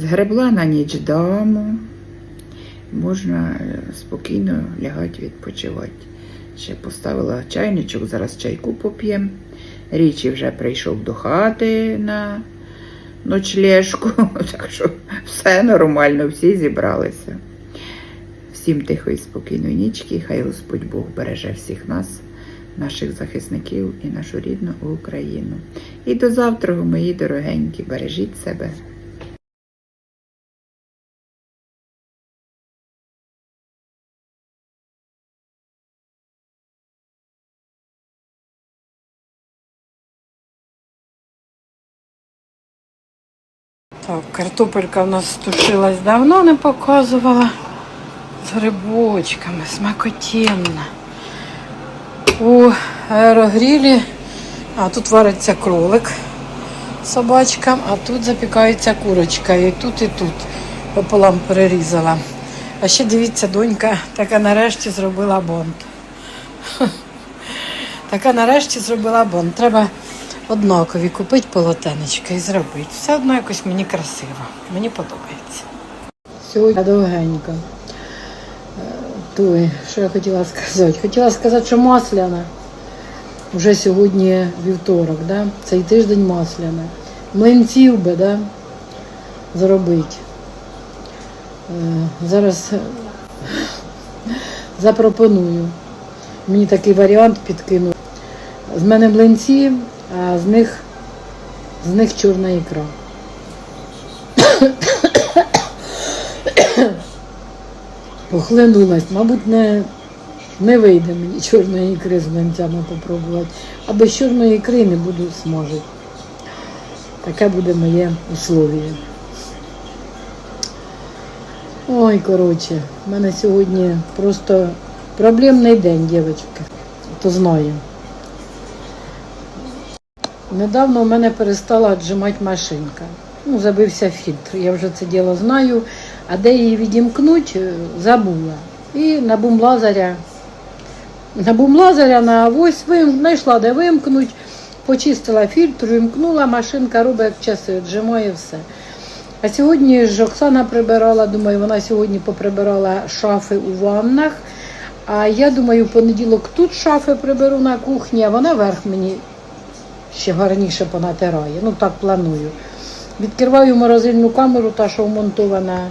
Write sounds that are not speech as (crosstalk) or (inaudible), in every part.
Згребла на ніч даму. Можна е, спокійно лягати відпочивати. Ще поставила чайничок, зараз чайку поп'ємо. Річі вже прийшов до хати на ночлежку, (laughs) так що все нормально, всі зібралися. Всім тихої, спокійної нічки, хай Господь Бог береже всіх нас, наших захисників і нашу рідну Україну. І до завтра, мої дорогенькі, бережіть себе. Так, картопелька в нас тушилась давно, не показувала. З грибочками, смакотінна. У аерогрілі, а тут вариться кролик собачкам, а тут запікається курочка. І тут, і тут пополам перерізала. А ще дивіться, донька така нарешті зробила бонт. (laughs) Така нарешті зробила бонт. Треба однакові купити полотенечка і зробити. Все одно якось мені красиво. Мені подобається. Сьогодні довгенько. Е, Той, що я хотіла сказати? Хотіла сказати, що масляна. Вже сьогодні вівторок, да? цей тиждень масляна. Млинців би, да? зробити. Е, Зараз е, запропоную. Мені такий варіант підкинув. З мене млинці, а з них, з них чорна ікра. Похлинулась, мабуть, не, не вийде мені чорної ікри з млинцями попробувати. А без чорної ікри не буду смажити. Таке буде моє условіє. Ой, коротше, в мене сьогодні просто проблемний день, дівчатки. То знаю. Недавно у мене перестала віджимати машинка. Ну, забився фільтр. Я вже це діло знаю. А де її відімкнуть, е, забула. І на бумлазаря, на бумлазаря на авось вим, знайшла, де вимкнуть, почистила фільтр, вимкнула, машинка робить як часи, віджимає все. А сьогодні ж Оксана прибирала, думаю, вона сьогодні поприбирала шафи у ваннах. А я думаю, в понеділок тут шафи приберу на кухні, а вона верх мені ще гарніше понатирає. Ну так планую. Відкриваю морозильну камеру, та що вмонтована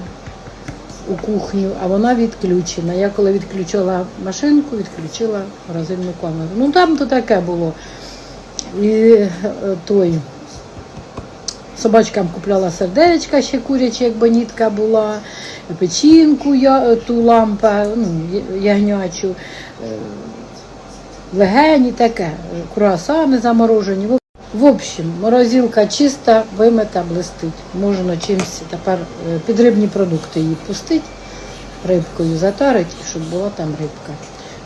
у кухню, а вона відключена. Я коли відключила машинку, відключила морозильну камеру. Ну там то таке було. І е, той собачкам купляла сердечка ще курячі, як бонітка була, печінку, я, ту лампа, ну, ягнячу, е, легені таке, круасани заморожені. В- общем, морозилка чиста, вимита, блистить. Можна чимось тепер е, підрибні продукти її пустити, рибкою затарити, щоб була там рибка.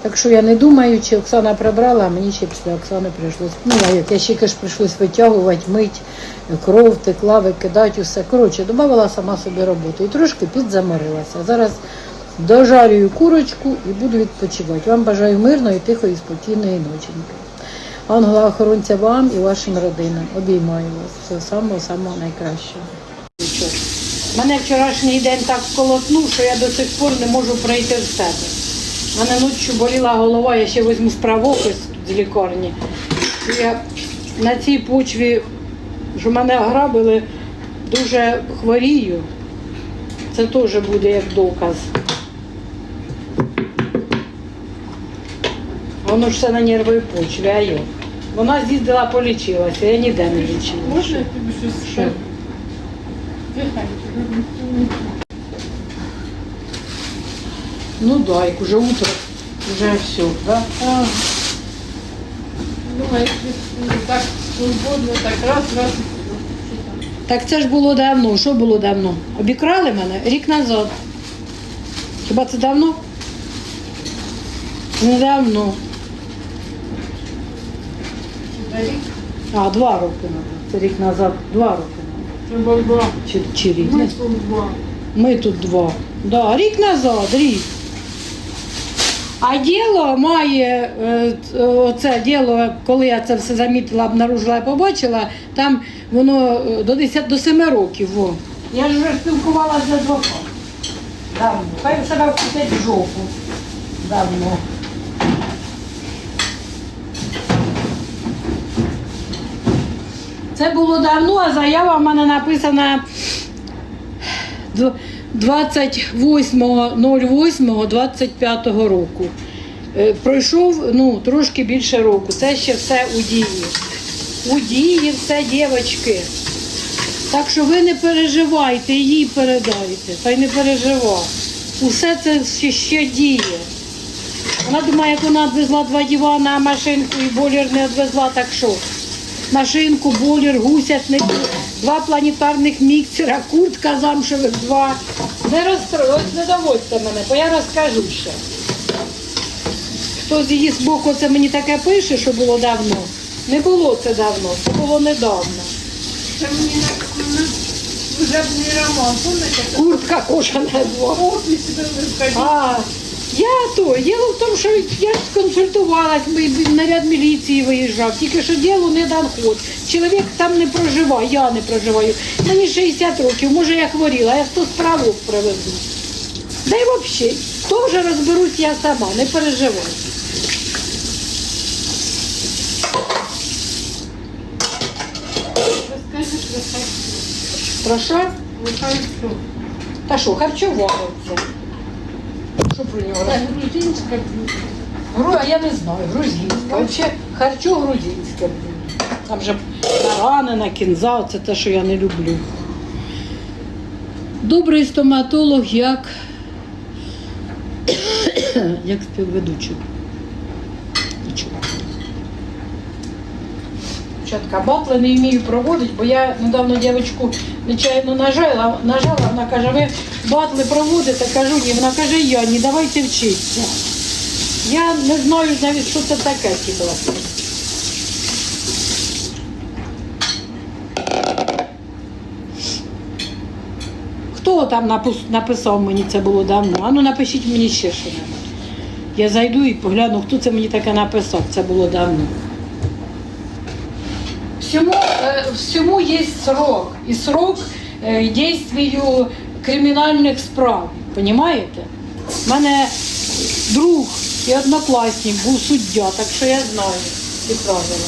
Так що я не думаю, чи Оксана прибрала, а мені ще після Оксани прийшлось. Ну, а як я ще ж прийшлось витягувати, мить, кров текла, викидати усе. Коротше, додавала сама собі роботу і трошки підзаморилася. Зараз дожарюю курочку і буду відпочивати. Вам бажаю мирної, тихої, спокійної ноченьки. Ангела охоронця вам і вашим родинам. Обіймаю вас. Всього самого самого найкращого. Мене вчорашній день так колотнув, що я до сих пор не можу прийти в себе. Мене ночі боліла голова, я ще візьму справопис з лікарні. Я на цій почві, що мене грабили, дуже хворію. Це теж буде як доказ. Воно ж все на нервовій почві, а як? Вона з'їздила, полічилася, я ніде не лічилася. Можна я тобі щось Що? скажу? Тихенько. Ну да, як уже утро, вже все, да? А, Думаю, якщо так свободно, так раз, раз. Так це ж було давно. Що було давно? Обікрали мене рік назад. Хіба це давно? Недавно. Рік? А, два роки назад. Це рік назад, два роки назад. Треба два. Чи, чи рік? Ми тут два. Ми тут два. Да, рік назад, рік. А діло має, е, оце діло, коли я це все замітила, обнаружила і побачила, там воно е, до 10 до 7 років. Во. Я ж вже спілкувалася з адвокатом. Давно. Хай себе вкусить в жопу. Давно. Це було давно, а заява в мене написана 28.08.25 року. Е, Пройшов ну, трошки більше року. Це ще все у дії. У дії все, дівчатки. Так що ви не переживайте, їй передайте. Та й не переживай. Усе це ще, ще діє. Вона думає, як вона відвезла два дивана, а машинку і бойлер не відвезла, так що? Машинку, бойлер, гусятник, два планетарних міксера, куртка замшевих два. Не розстроїть, не доводьте мене, бо я розкажу ще. Хто з її з боку це мені таке пише, що було давно. Не було це давно, це було недавно. Це мені на служебний роман, помните? Куртка кожана. А, я то. Діло в тому, що я ж консультувалась, ми- ми- наряд міліції виїжджав, тільки що діло не дан ход. Чоловік там не проживає, я не проживаю. Мені 60 років, може я хворіла, я 100 справок привезу. Да й взагалі, то вже розберусь я сама, не переживай. Розкажіть, нехай. Про що? Нехай що. Та що, харчувалося. Що про нього Це розказати? блюдо. Гру, а я не знаю, грузинське. Взагалі харчо грузинське блюдо. Там же баранина, кінза, це те, що я не люблю. Добрий стоматолог як, (coughs) як співведучий. Нічого. Батли не вмію проводити, бо я недавно дівчинку нечайно нажала, нажала, вона каже, ви батли проводите, кажу, ні, вона каже, я, ні, давайте вчитися. Я не знаю навіть, що це таке ці батли. Хто там написав мені це було давно? Ану напишіть мені ще що небудь. Я зайду і погляну, хто це мені таке написав, це було давно. Всему, э, всему есть срок. И срок э, действию кримінальних справ. Понимаєте? У мене друг і однокласник був суддя, так що я знаю ці правила.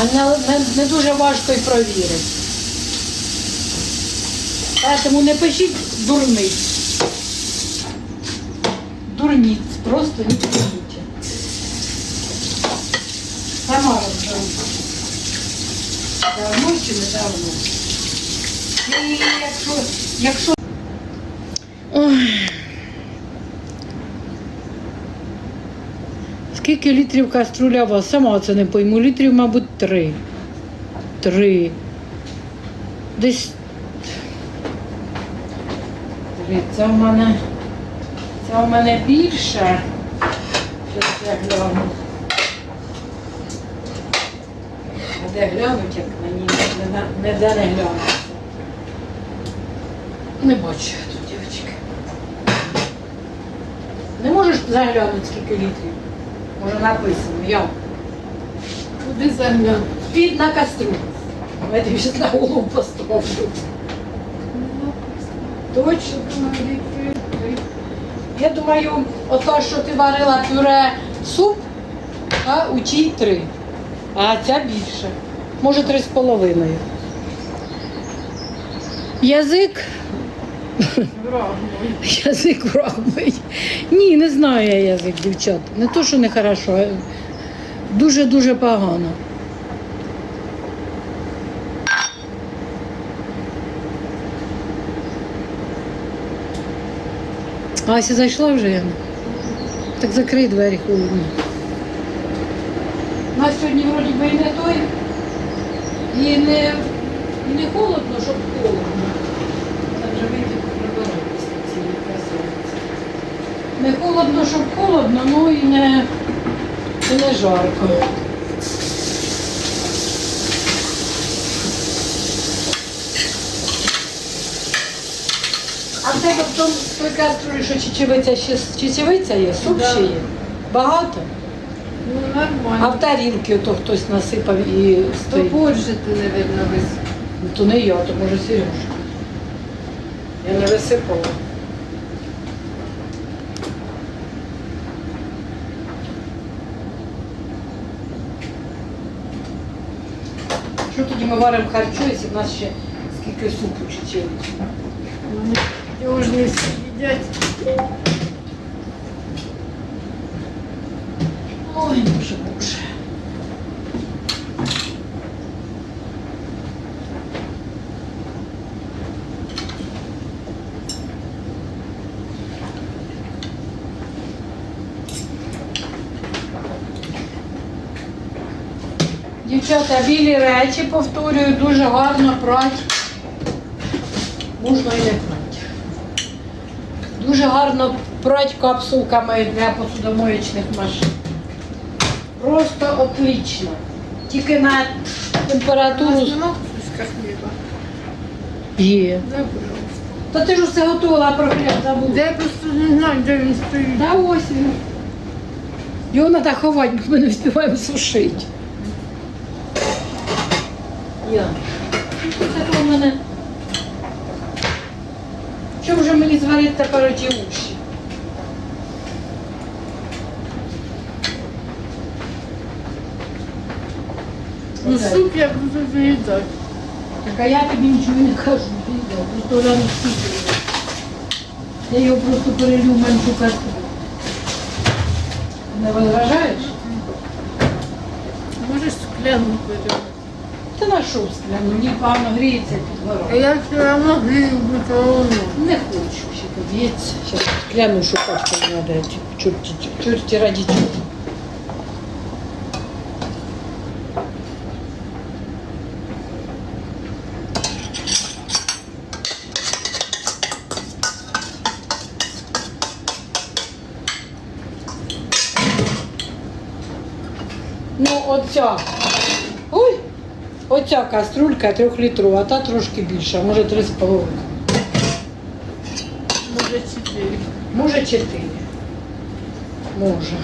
А не, не, не дуже важко і провірити. Тому не пишіть дурниць. Дурниць, просто не пишіть. Сама розберуся. Давно чи не давно. І якщо, якщо... Ой. Скільки літрів каструля вас? Сама це не пойму. Літрів, мабуть, три. Три. Десь. Три. Це в мене. Це в мене більше. Щас я гляну. А де глянуть, як на ній не, де не глянуть. Не бачу я тут, дівчатки. Не можеш заглянути, скільки літрів? Може написано, я. Куди заглянути? Під на кастрюлю. Я тобі ще на голову поставлю. Точно. Я думаю, ото, що ти варила пюре суп, а у тій три. А ця більше. Може, три з половиною. Язик. Язик врагмий. Ні, не знаю я язик, дівчат. Не то, що не хорошо, а дуже-дуже погано. Ася зайшла вже Яна? Так закрий двері холодно. Сьогодні вроді би і не той, і не, і не холодно, щоб холодно. Це вже вийти прибиратися цієї. Не холодно, щоб холодно, ну і не, і не жарко. А в тебе в тому той каструлі, що чечевиця ще чечевиця є, суп ще є. Багато. Ну, А нормально. в тарілки ото хтось насипав і То стоїть. борщ ти, мабуть, вис. Ну, То не я, то може Сережка. Я не висипала. Що тоді ми варимо харчо, якщо в нас ще скільки супу чи чимось? Вони його ж не їдять. Ой, боже, боже. Дівчата, білі речі, повторюю, дуже гарно прать. Можна і не прать. Дуже гарно прать капсулками для посудомоєчних машин. Просто отлично. Тільки на температуру є. Та ти ж все готувала, про хліб забула. Де я просто не знаю, де він стоїть. Та ось він. Його треба ховати, бо ми не встигаємо сушити. Я. Це то в мене. Що вже мені зварити тепер оті уші? Ну Оце. суп я буду заїдати. Так а я тобі нічого не кажу, відео, просто рано скільки. Я його просто перелю в меншу кастрюлю. Не возражаєш? Можеш скляну перейти. Та на що скляну, мені погано гріється під А горою. я все одно грію бути воно. Не хочу ще подіється. Зараз кляну шукати треба, чорті, чорті раді чорті. Ну, оця. Ой! Оця каструлька трьохлітрова, а та трошки більша, може три з половиною. Може чотири. Може чотири. Може.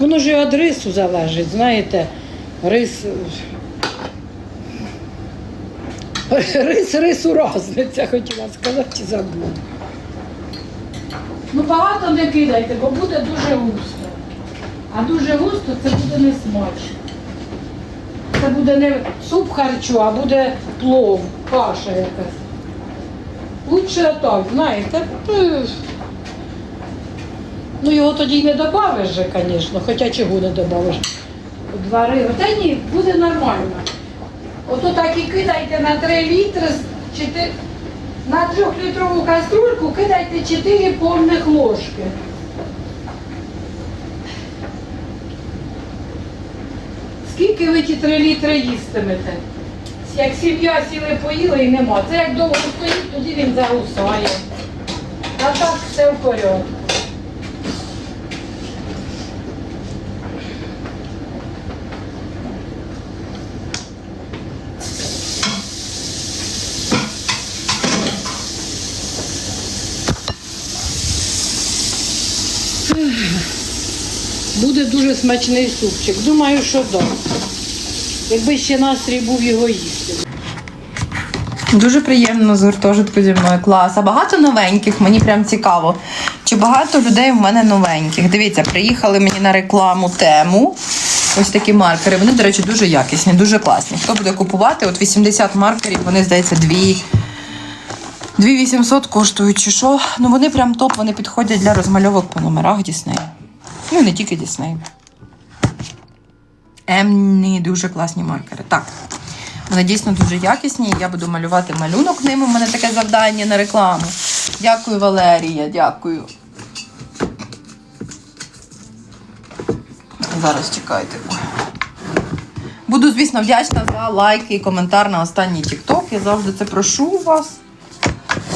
Воно ж і від рису залежить, знаєте, рис. Рис рису разниця, хотіла сказати, і забула. Ну багато не кидайте, бо буде дуже густо. А дуже густо це буде не смачно. Це буде не суп харчу, а буде плов, каша якась. Лучше так, знаєте. Ну його тоді й не додавиш же, звісно, хоча чого не додавиш. Два риби. Та ні, буде нормально. Ото так і кидайте на 3 літри, з чотир- на трьохлітрову каструльку кидайте 4 повних ложки. Скільки ви ті три літри їстимете? Як сім'я сіли поїли і нема. Це як довго стоїть, тоді він загусає. А так все в порядку. Буде дуже смачний супчик. Думаю, що так. Якби ще настрій був його їсти. Дуже приємно з гуртожитку зі мною клас. А багато новеньких, мені прям цікаво. Чи багато людей в мене новеньких? Дивіться, приїхали мені на рекламу тему. Ось такі маркери. Вони, до речі, дуже якісні, дуже класні. Хто буде купувати? От 80 маркерів, вони, здається, 2. 2800 коштують чи що. Ну вони прям топ, вони підходять для розмальовок по номерах Дісней. Ну, і не тільки Дісней. Емні дуже класні маркери. Так. Вони дійсно дуже якісні. Я буду малювати малюнок ними. У мене таке завдання на рекламу. Дякую, Валерія, дякую. Зараз чекайте. Буду, звісно, вдячна за лайки і коментар на останній TikTok. Я завжди це прошу вас.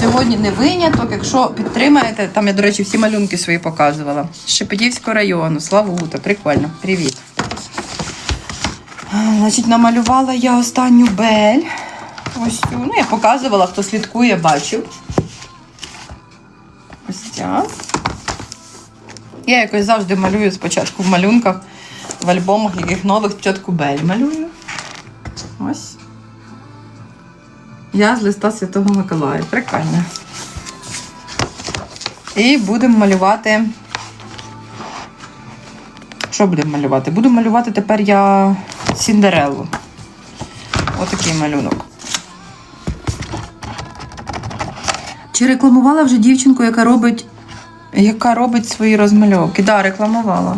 Сьогодні не виняток. Якщо підтримаєте, там я, до речі, всі малюнки свої показувала. З Шепетівського району, Славута, прикольно. Привіт. Значить, намалювала я останню бель. Ось цю. Ну, я показувала, хто слідкує, бачив. Ось ця. Я якось завжди малюю спочатку в малюнках, в альбомах яких нових спочатку бель малюю. Ось. Я з листа Святого Миколая. Прикольно. І будемо малювати. Що будемо малювати? Буду малювати тепер я Сіндереллу. Отакий малюнок. Чи рекламувала вже дівчинку, яка робить, яка робить свої розмальовки? Так, да, рекламувала.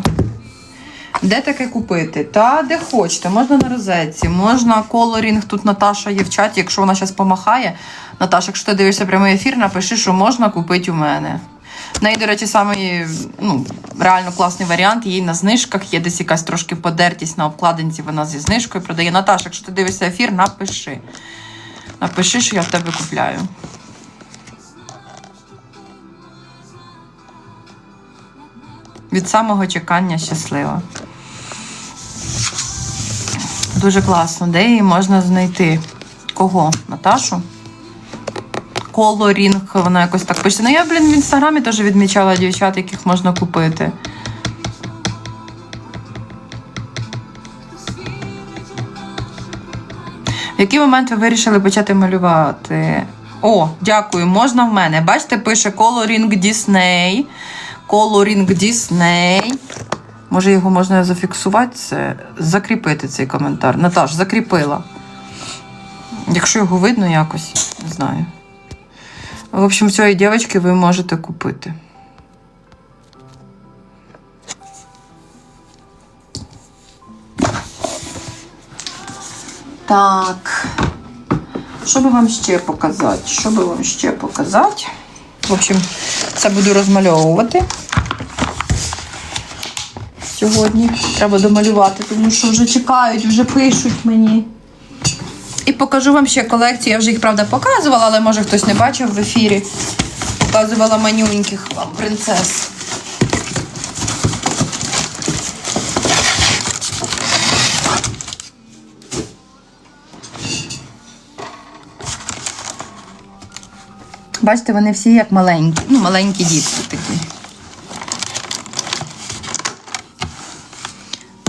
Де таке купити? Та де хочете. Можна на розетці, можна колорінг. Тут Наташа є в чаті, якщо вона зараз помахає. Наташа, якщо ти дивишся прямий ефір, напиши, що можна купити у мене. В неї, до речі, самий ну, реально класний варіант. Її на знижках є десь якась трошки подертість на обкладинці, вона зі знижкою продає. Наташа, якщо ти дивишся ефір, напиши. Напиши, що я в тебе купляю. Від самого чекання щаслива. Дуже класно. Де її можна знайти? Кого? Наташу? Колорінг, вона якось так пише. Ну я, блін, в інстаграмі теж відмічала дівчат, яких можна купити. В який момент ви вирішили почати малювати? О, дякую, можна в мене. Бачите, пише Coloring Disney. Coloring Disney. Може, його можна зафіксувати, це, закріпити цей коментар. Наташ, закріпила. Якщо його видно якось, не знаю. В общем, цієї дівчинки ви можете купити. Так. Що би вам ще показати? Що би вам ще показати? В общем, це буду розмальовувати. Сьогодні треба домалювати, тому що вже чекають, вже пишуть мені. І покажу вам ще колекцію. Я вже їх, правда, показувала, але може хтось не бачив в ефірі. Показувала манюньких вам принцес. Бачите, вони всі як маленькі. Ну, маленькі дітки такі.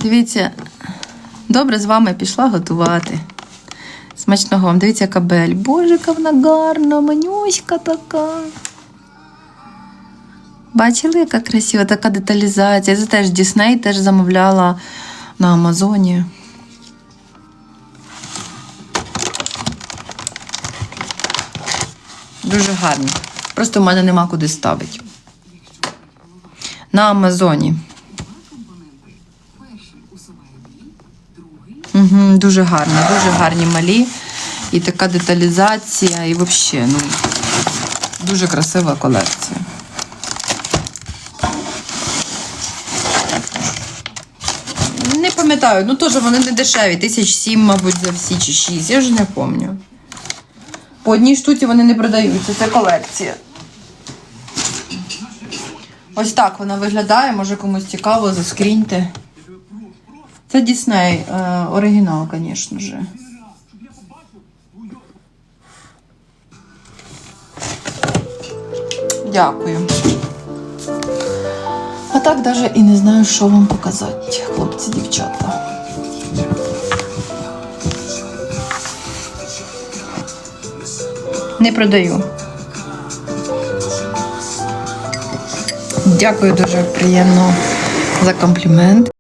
Дивіться, добре з вами пішла готувати. Смачного вам. Дивіться, яка бель. Боже, яка вона гарна, манюська така. Бачили, яка красива, така деталізація. Це теж Дісней теж замовляла на Амазоні. Дуже гарні. Просто в мене нема куди ставити. На Амазоні. Угу, дуже гарні, дуже гарні малі. І така деталізація, і взагалі, ну, дуже красива колекція. Не пам'ятаю, ну теж вони не дешеві. Тисяч сім, мабуть, за всі чи шість. Я вже не пам'ятаю. По одній штуці вони не продаються, це колекція. Ось так вона виглядає, може комусь цікаво, заскріньте. Це Дісней, оригінал, звісно ж. Дякую. А так навіть і не знаю, що вам показати, хлопці, дівчата. Не продаю. Дякую дуже приємно за комплімент.